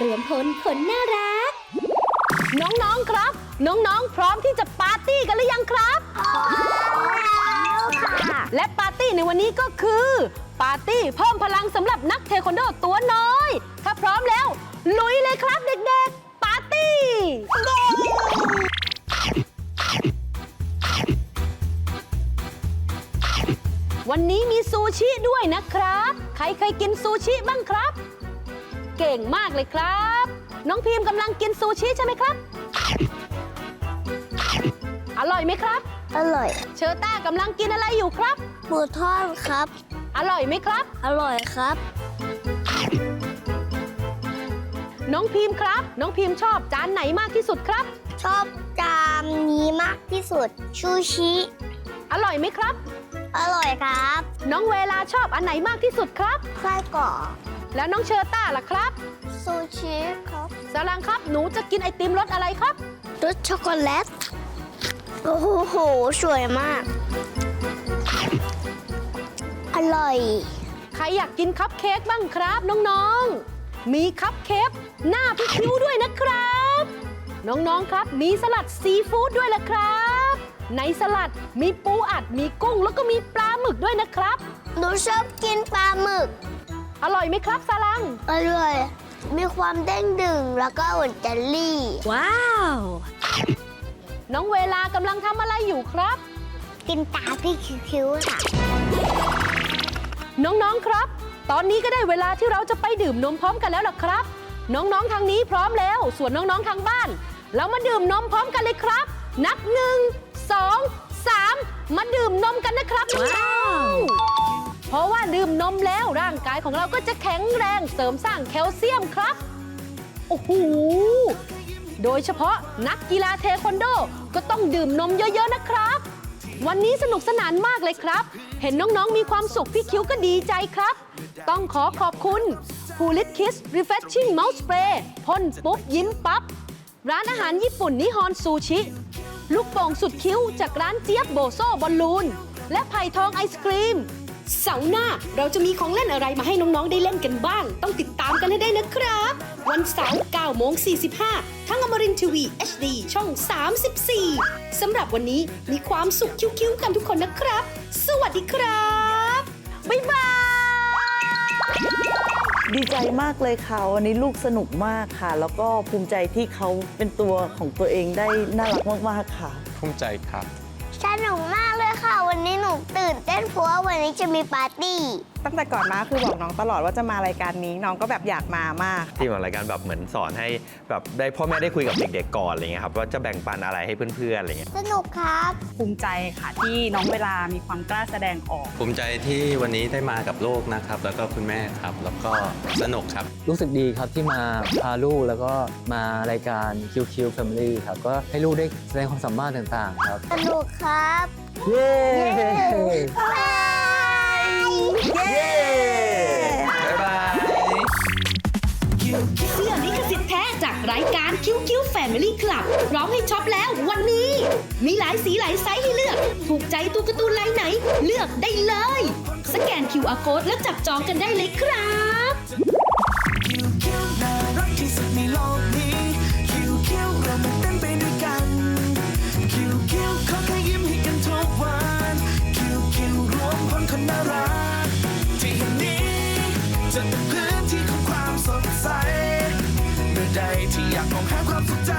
รวมพลคนน่ารัก น้องๆครับ น้องๆ พร้อมที่จะปาร์ตี้กันหรือยังครับและปาร์ตี้ในวันนี้ก็คือ ปาร์ตี้เพิ่มพลังสำหรับนักเทควันโดตัวน้อย ถ้าพร้อมแล้ว ลุยเลยครับเด็กๆ ปาร์ตี้ วันนี้มีซูชิด้วยนะครับ ใครเคยกินซูชิบ้างครับ เก่งมากเลยครับ น้องพิมพ์กำลังกินซูชิใช่ไหมครับ อร่อยไหมครับ อร่อยเชอร์ต้ากำลังกินอะไรอยู่ครับ หมูทอดครับ อร่อยไหมครับ อร่อยครับ น้องพิมพ์ครับ น้องพิมพ์ชอบจานไหนมากที่สุดครับ ชอบจานนี้มากที่สุด ชูชิ อร่อยไหมครับ อร่อยครับ น้องเวลาชอบอันไหนมากที่สุดครับ ไส้กรอก แล้วน้องเชอร์ต้าล่ะครับซูชิครับสารังครับ หนูจะกินไอติมรสอะไรครับ รสช็อกโกแลต โอ้โห สวยมาก อร่อย ใครอยากกินคัพเค้กบ้างครับน้องๆ มีคัพเค้กหน้าพี่คิ้วด้วยนะครับ น้องๆ ครับมีสลัดซีฟู้ดด้วยละครับ ในสลัดมีปูอัดมีกุ้งแล้วก็มีปลาหมึกด้วยนะครับ หนูชอบกินปลาหมึก อร่อยไหมครับสารัง อร่อย มีความเด้งดึงแล้วก็เหมือนเจลลี่ ว้าว น้องเวลากำลังทำอะไรอยู่ครับ กินตาพี่คิ้วๆค่ะ น้องๆครับ ตอนนี้ก็ได้เวลาที่เราจะไปดื่มนมพร้อมกันแล้วล่ะครับ น้องๆทางนี้พร้อมแล้ว ส่วนน้องๆทางบ้าน เรามาดื่มนมพร้อมกันเลยครับ นับหนึ่งสองสามมาดื่มนมกันนะครับน้องๆ นมแล้วร่างกายของเราก็จะแข็งแรงเสริมสร้างแคลเซียมครับ โอ้โห โดยเฉพาะนักกีฬาเทควันโดก็ต้องดื่มนมเยอะๆนะครับ วันนี้สนุกสนานมากเลยครับ เห็นน้องๆมีความสุขพี่คิ้วก็ดีใจครับ ต้องขอขอบคุณ p o o l i t Kiss Refreshing Mouth Spray พ่นปุ๊บยิ้มปั๊บร้านอาหารญี่ปุ่นนิฮอนซูชิ ลูกโป่งสุดคิ้วจากร้านเจี๊ยบโบโซบอลลูน และไผ่ทองไอศครีม เสาร์หน้าเราจะมีของเล่นอะไรมาให้น้อง ๆ ได้เล่นกันบ้าง ต้องติดตามกันให้ได้นะครับ วันเสาร์9โมง45 ทั้งอมรินทีวี HD ช่อง 34 สำหรับวันนี้มีความสุขคิ้วๆกันทุกคนนะครับ สวัสดีครับ บ๊ายบายดีใจมากเลยค่ะ วันนี้ลูกสนุกมากค่ะ แล้วก็ภูมิใจที่เขาเป็นตัวของตัวเองได้น่ารักมาก ๆ ค่ะ ภูมิใจครับ สนุกมากเลย ค่ะ วันนี้หนูตื่นเต้นเพราะว่าวันนี้จะมีปาร์ตี้ ตั้งแต่ก่อนมาคือบอกน้องตลอดว่าจะมารายการนี้น้องก็แบบอยากมามาก ที่มารายการแบบเหมือนสอนให้แบบได้พ่อแม่ได้คุยกับเด็กๆก่อนอะไรเงี้ยครับว่าจะแบ่งปันอะไรให้เพื่อนๆอะไรเงี้ยสนุกครับ ภูมิใจค่ะที่น้องเวลามีความกล้าแสดงออก ภูมิใจที่วันนี้ได้มากับโลกนะครับ แล้วก็คุณแม่ครับ แล้วก็สนุกครับ รู้สึกดีครับที่มาพาลูกแล้วก็มารายการ QQ Family ครับก็ให้ลูกได้แสดงความสามารถต่างๆครับ สนุกครับ เย้บายบ๊ายบาย เสื้อลิขสิทธิ์แท้จากรายการคิ้วคิ้วแฟมิลี่คลับพร้อมให้ช็อปแล้ววันนี้ มีหลายสีหลายไซส์ให้เลือก ถูกใจตัวการ์ตูนลายไหน เลือกได้เลย สแกน QR code แล้วจับจองกันได้เลยครับ หาความสุขใจ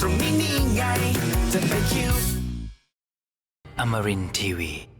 ตรงนี้นี่ไงจะไปคิว Amarin Tiwi.